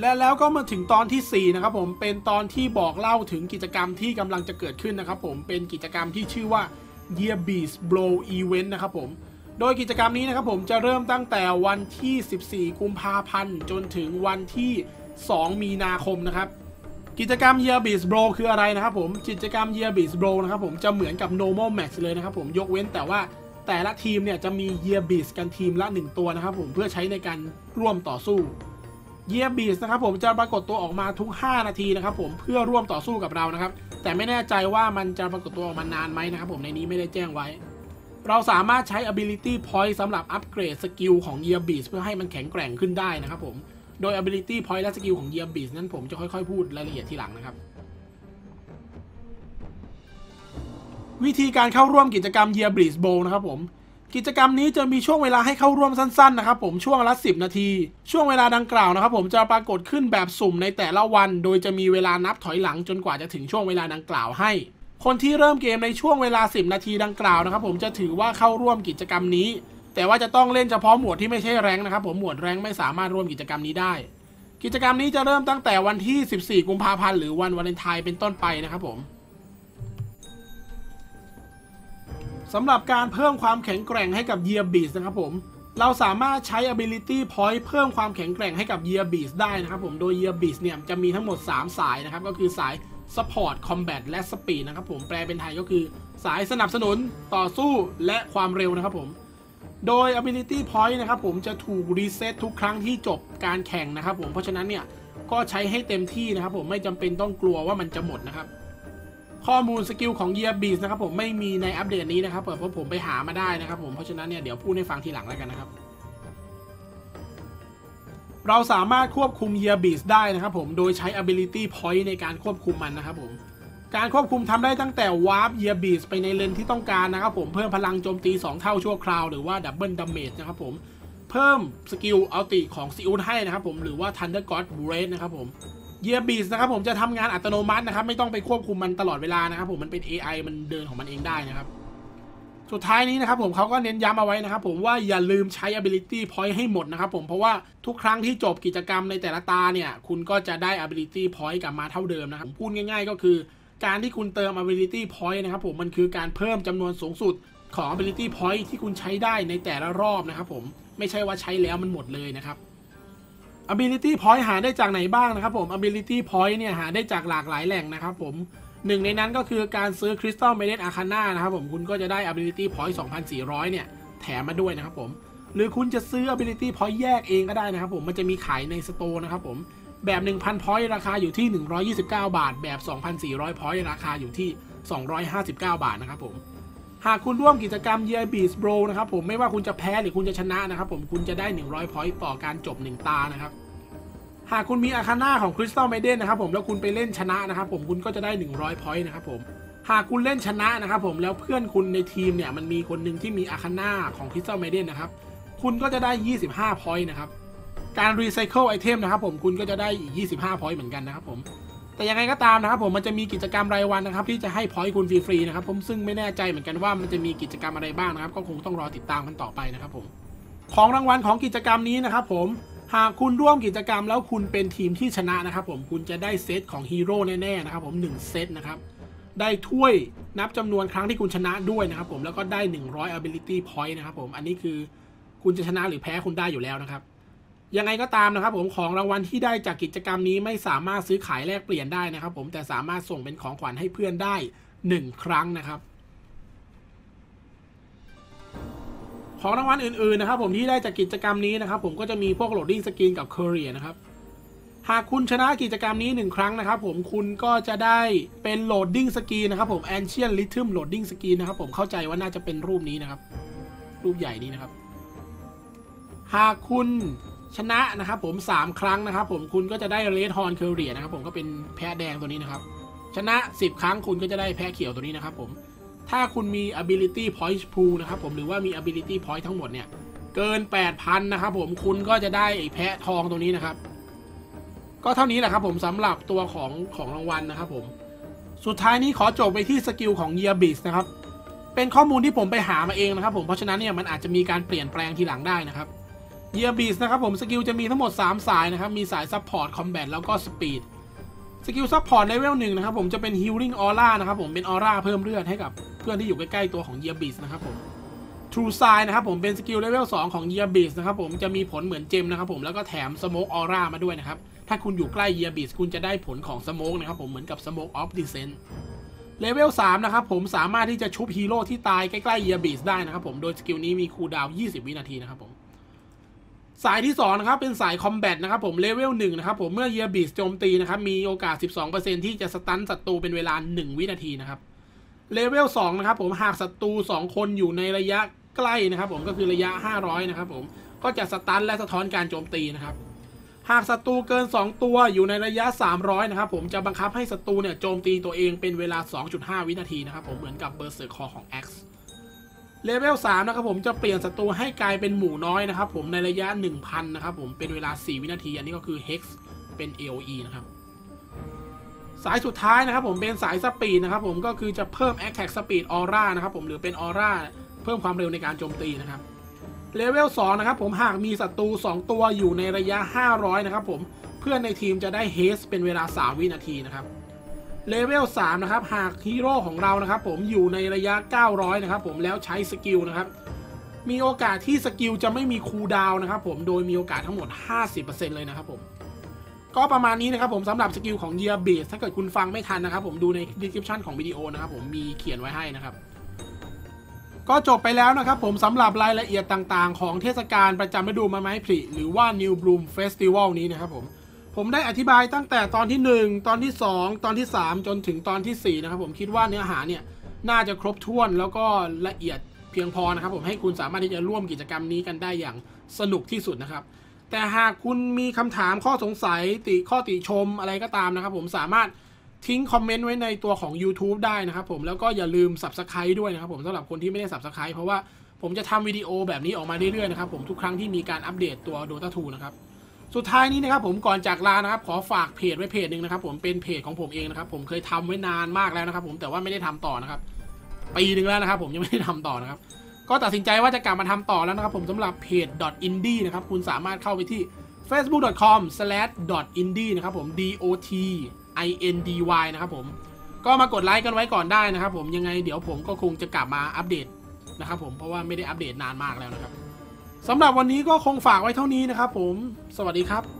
และแล้วก็มาถึงตอนที่ 4 นะครับผมเป็นตอนที่บอกเล่าถึงกิจกรรมที่กำลังจะเกิดขึ้นนะครับผมเป็นกิจกรรมที่ชื่อว่า Year Beast Blow Event นะครับผมโดยกิจกรรมนี้นะครับผมจะเริ่มตั้งแต่วันที่ 14 กุมภาพันธ์ จนถึงวันที่ 2 มีนาคมนะครับ กิจกรรม Year Beast Blow คืออะไรนะครับผมกิจกรรม Year Beast Blow นะครับผมจะเหมือนกับ normal match เลยนะครับผมยกเว้นแต่ว่าแต่ละทีมเนี่ยจะมี Year Beast กันทีมละ 1 ตัวนะครับผมเพื่อใช้ในการร่วมต่อสู้ Year Beast นะครับผมจะปรากฏตัวออกมาทุก 5 นาทีนะครับผมเพื่อร่วมต่อสู้กับเรานะครับ แต่ไม่แน่ใจว่ามันจะปรากฏตัวออกมานานไหมนะครับผมในนี้ไม่ได้แจ้งไว้ เราสามารถใช้ ability point สำหรับอัปเกรดสกิลของ Year Beast เพื่อให้มันแข็งแกร่งขึ้นได้นะครับผมโดย ability point และสกิลของ Year Beast นั้นผมจะค่อยๆ พูดรายละเอียดทีหลังนะครับวิธีการเข้าร่วมกิจกรรม Year Beast Bowl นะครับผม กิจกรรมนี้จะมีช่วงเวลาให้เข้าร่วมสั้นๆนะครับผมช่วงละ 10 นาที ช่วงเวลาดังกล่าวนะครับผมจะปรากฏขึ้นแบบสุ่มในแต่ละวัน โดยจะมีเวลานับถอยหลังจนกว่าจะถึงช่วงเวลาดังกล่าวให้ คนที่เริ่มเกมในช่วงเวลา 10 นาทีดังกล่าวนะครับผมจะถือว่าเข้าร่วมกิจกรรมนี้ แต่ว่าจะต้องเล่นเฉพาะหมวดที่ไม่ใช่แรงนะครับผมหมวดแรงไม่สามารถร่วมกิจกรรมนี้ได้ กิจกรรมนี้จะเริ่มตั้งแต่วันที่ 14 กุมภาพันธ์หรือวันวาเลนไทน์เป็นต้นไปนะครับผม สำหรับการเพิ่มความแข็งแกร่งให้กับ Year Beast นะครับผม เราสามารถใช้ ability point เพิ่มความแข็งแกร่งให้กับ Year Beast ได้นะครับผม โดย Year Beast เนี่ยจะมีทั้งหมด 3 สายนะครับ ก็คือสาย Support Combat และ Speed นะครับผม แปลเป็นไทยก็คือสายสนับสนุน ต่อสู้ และความเร็วนะครับผม โดย ability point นะครับผมจะถูกรีเซ็ตทุกครั้งที่จบการแข่งนะครับผม เพราะฉะนั้นเนี่ยก็ใช้ให้เต็มที่นะครับผม ไม่จำเป็นต้องกลัวว่ามันจะหมดนะครับ ข้อมูลสกิลของ Year Beast นะครับผมไม่มีในอัปเดตนี้นะครับเพราะผมไปหามาได้นะครับผมเพราะฉะนั้นเนี่ยเดี๋ยวพูดให้ฟังทีหลังแล้วกันนะครับ เราสามารถควบคุม Year Beast ได้นะครับผมโดยใช้ ability point ในการควบคุมมันนะครับผมการควบคุมทำได้ตั้งแต่ Warp Year Beast ไปในเลนที่ต้องการนะครับผมเพิ่มพลังโจมตี 2 เท่าชั่วคราวหรือว่า Double Damage นะครับผมเพิ่มสกิลอัลติของซิอุนให้นะครับผมหรือว่า Thunder God Blade นะครับผม เยียบีสนะครับผมจะทำงานอัตโนมัตินะครับ ไม่ต้องไปควบคุมมันตลอดเวลานะครับ ผมมันเป็น AI มันเดินของมันเองได้นะครับสุดท้ายนี้นะครับผมเขาก็เน้นย้ำเอาไว้นะครับผมว่าอย่าลืมใช้ ability point ให้หมดนะครับผมเพราะว่าทุกครั้งที่จบกิจกรรมในแต่ละตาเนี่ย คุณก็จะได้ ability point กลับมาเท่าเดิมนะครับพูดง่าย ๆ ก็คือ การที่คุณเติม ability point นะครับผมมันคือการเพิ่มจำนวนสูงสุดของ ability point ที่คุณใช้ได้ในแต่ละรอบนะครับผมไม่ใช่ว่าใช้แล้วมันหมดเลยนะครับ ability point หาได้จากไหนบ้างนะครับผม ability point เนี่ยหาได้จากหลากหลายแหล่งนะครับผมหนึ่งในนั้นก็คือการซื้อ Crystal Maiden Arcana นะครับผมคุณก็จะได้ ability point 2,400 เนี่ย แถมมาด้วยนะครับผม หรือคุณจะซื้อ ability point แยกเองก็ได้นะครับผมมันจะมีขายในสโตร์นะครับผมแบบ 1,000 point ราคาอยู่ที่ 129 บาท แบบ 2,400 point ราคาอยู่ที่ 259 บาทนะครับผม หากคุณร่วมกิจกรรม Year Beast Bro นะครับผมไม่ว่าคุณจะแพ้หรือคุณจะชนะนะครับผมคุณจะได้ 100 point ต่อการจบ 1 ตานะครับ หากคุณมีอาคาน่าของ Crystal Maiden นะครับผมแล้วคุณไปเล่นชนะนะครับผมคุณก็จะได้ 100 point นะครับผมหากคุณเล่นชนะนะครับผมแล้วเพื่อนคุณในทีมเนี่ยมันมีคนหนึ่งที่มีอาคาน่าของ Crystal Maiden นะครับคุณก็จะได้ 25 point นะครับการรีไซเคิลไอเทมนะครับผมคุณก็จะได้อีก25 point เหมือนกันนะครับผม แต่ยังไงก็ตามนะครับผมมันจะมีกิจกรรมรายวันนะครับที่จะให้พอยต์คุณฟรีๆนะครับผมซึ่งไม่แน่ใจเหมือนกันว่ามันจะมีกิจกรรมอะไรบ้างนะครับ ก็คงต้องรอติดตามมันต่อไปนะครับผมของรางวัลของกิจกรรมนี้นะครับผมหากคุณร่วมกิจกรรมแล้วคุณเป็นทีมที่ชนะนะครับผมคุณจะได้เซตของฮีโร่แน่ๆนะครับผม1เซตนะครับได้ถ้วยนับจำนวนครั้งที่คุณชนะด้วยนะครับผมแล้วก็ได้ 100 ability point นะครับผมอันนี้คือคุณจะชนะหรือแพ้คุณได้อยู่แล้วนะครับ ยังไงก็ตามนะครับผมของรางวัลที่ได้จากกิจกรรมนี้ไม่สามารถซื้อขายแลกเปลี่ยนได้นะครับ ผมแต่สามารถส่งเป็นของขวัญให้เพื่อนได้ 1 ครั้งนะครับ ของรางวัลอื่นๆนะครับ ผมที่ได้จากกิจกรรมนี้นะครับ ผมก็จะมีพวกโหลดดิ้งสกรีนกับเคอรี่นะครับหากคุณชนะกิจกรรมนี้ 1 ครั้งนะครับ ผมคุณก็จะได้เป็นโหลดดิ้งสกีนนะครับผม Ancient Rhythm Loading Screen นะครับผมเข้าใจว่าน่าจะเป็นรูปนี้นะครับ รูปใหญ่นี้นะครับ หากคุณ ชนะนะครับผม 3 ครั้งนะครับผมคุณก็จะได้เรดฮอนเคอร์เรียนะครับผมก็เป็นแพะแดงตัวนี้นะครับ ชนะ 10 ครั้งคุณก็จะได้แพะเขียวตัวนี้นะครับผมถ้าคุณมี ability point pool นะครับผมหรือว่ามี ability point ทั้งหมดเนี่ยเกิน 8,000 นะครับผมคุณก็จะได้ไอ้แพะทองตัวนี้นะครับ ก็เท่านี้แหละครับผมสำหรับตัวของของรางวัลนะครับผมสุดท้ายนี้ขอจบไปที่สกิลของ Year Beast นะครับเป็นข้อมูลที่ผมไปหามาเองนะครับผมเพราะฉะนั้นเนี่ยมันอาจจะมีการเปลี่ยนแปลงทีหลังได้นะครับ เยียบีสนะครับผมสกิลจะมีทั้งหมด 3 สายนะครับ มีสายซัพพอร์ตคอมแบทแล้วก็สปีดสกิลซัพพอร์ตเลเวลหนึ่งนะครับผมจะเป็นฮิลลิ่งออร่านะครับผมเป็นออร่าเพิ่มเลือดให้กับเพื่อนที่อยู่ใกล้ๆตัวของเยียบีสนะครับผม True Sign นะครับผมเป็นสกิลเลเวล2ของ Year Beast นะครับผมจะมีผลเหมือนเจมนะครับผมแล้วก็แถม Smoke Aura มาด้วยนะครับถ้าคุณอยู่ใกล้ Year Beast คุณจะได้ผลของ Smoke นะครับผมเหมือนกับ Smoke of Descent เลเวล3นะครับผมสามารถที่จะชุบฮีโร่ที่ตายใกล้ๆ Year Beast ได้นะครับผมโดยสกิลนี้มีคูลดาวน์20 วินาทีนะครับผม สายที่2นะครับเป็นสายคอมแบทนะครับผมเลเวล1นะครับผมเมื่อ Year Beast โจมตีนะครับมีโอกาส 12%ที่จะสตันศัตรูเป็นเวลา 1 วินาทีนะครับเลเวล2นะครับผมหากศัตรู2 คนอยู่ในระยะใกล้นะครับผมก็คือระยะ 500นะครับผมก็จะสตันและสะท้อนการโจมตีนะครับหากศัตรูเกิน 2 ตัวอยู่ในระยะ 300นะครับผมจะบังคับให้ศัตรูเนี่ยโจมตีตัวเองเป็นเวลา 2.5 วินาทีนะครับผมเหมือนกับเบอร์เซอร์คอของ X เลเวล3นะครับผมจะเปลี่ยนศัตรูให้กลายเป็นหมูน้อยนะครับผมในระยะ 1,000 นะครับผมเป็นเวลา 4 วินาที อันนี้ก็คือ Hex เป็น AOE นะครับ สายสุดท้ายนะครับผมเป็นสายสปีดนะครับผมก็คือจะเพิ่ม Attack Speed Aura นะครับผมหรือเป็น Aura เพิ่มความเร็วในการโจมตีนะครับเลเวล2นะครับผมหากมีศัตรู 2 ตัวอยู่ในระยะ 500 นะครับผมเพื่อนในทีมจะได้เฮสเป็นเวลา 3 วินาทีนะครับ เลเวล3นะครับ หากฮีโร่ของเรานะครับ ผมอยู่ในระยะ 900 นะครับ ผมแล้วใช้สกิลนะครับ มีโอกาสที่สกิลจะไม่มีคูลดาวน์นะครับ ผมโดยมีโอกาสทั้งหมด 50%เลยนะครับ ผม ก็ประมาณนี้นะครับ ผมสำหรับสกิลของ Year Base ถ้าเกิดคุณฟังไม่ทันนะครับ ผมดูใน description ของวิดีโอนะครับ ผมมีเขียนไว้ให้นะครับก็จบไปแล้วนะครับผมสำหรับรายละเอียดต่างๆ ของเทศกาลประจำฤดูไม้ไม้ผลิหรือว่า New Bloom Festival นี้นะครับผม ผมได้อธิบายตั้งแต่ตอนที่ 1 ตอนที่ 2 ตอนที่ 3 จนถึงตอนทีสี่ 4 นะครับผมคิดว่าเนื้อหาเนี่ยน่าจะครบถ้วนแล้วก็ละเอียดเพียงพอนะครับผมให้คุณสามารถที่จะร่วมกิจกรรมนี้กันได้อย่างสนุกที่สุดนะครับ แต่หากคุณมีคำถามข้อสงสัยติข้อติชมอะไรก็ตามนะครับ ผมสามารถทิ้งคอมเมนต์ไว้ในตัวของ YouTube ได้นะครับผมแล้วก็อย่าลืม Subscribe ด้วยนะครับผมสำหรับคนที่ไม่ได้ Subscribe เพราะว่าผมจะทำวิดีโอแบบนี้ออกมาเรื่อยๆนะครับผมทุกครั้งที่มีการอัปเดตตัว Dota 2 นะครับ สุดท้ายนี้นะครับผมก่อนจากลานะครับขอฝากเพจไว้เพจหนึ่งนะครับผมเป็นเพจของผมเองนะครับผมเคยทำไว้นานมากแล้วนะครับ ผมแต่ว่าไม่ได้ทำต่อนะครับปีหนึ่งแล้วนะครับ ผมยังไม่ได้ทำต่อนะครับ ก็ตัดสินใจว่าจะกลับมาทำต่อแล้วนะครับ ผมสำหรับเพจ .indie นะครับคุณสามารถเข้าไปที่ facebook.com/indie นะครับผม d o t i n d y นะครับผมก็มากดไลค์กันไว้ก่อนได้นะครับ ผมยังไงเดี๋ยวผมก็คงจะกลับมาอัปเดตนะครับ ผมเพราะว่าไม่ได้อัปเดตนานมากแล้วนะครับ สำหรับวันนี้ก็คงฝากไว้เท่านี้นะครับผม สวัสดีครับ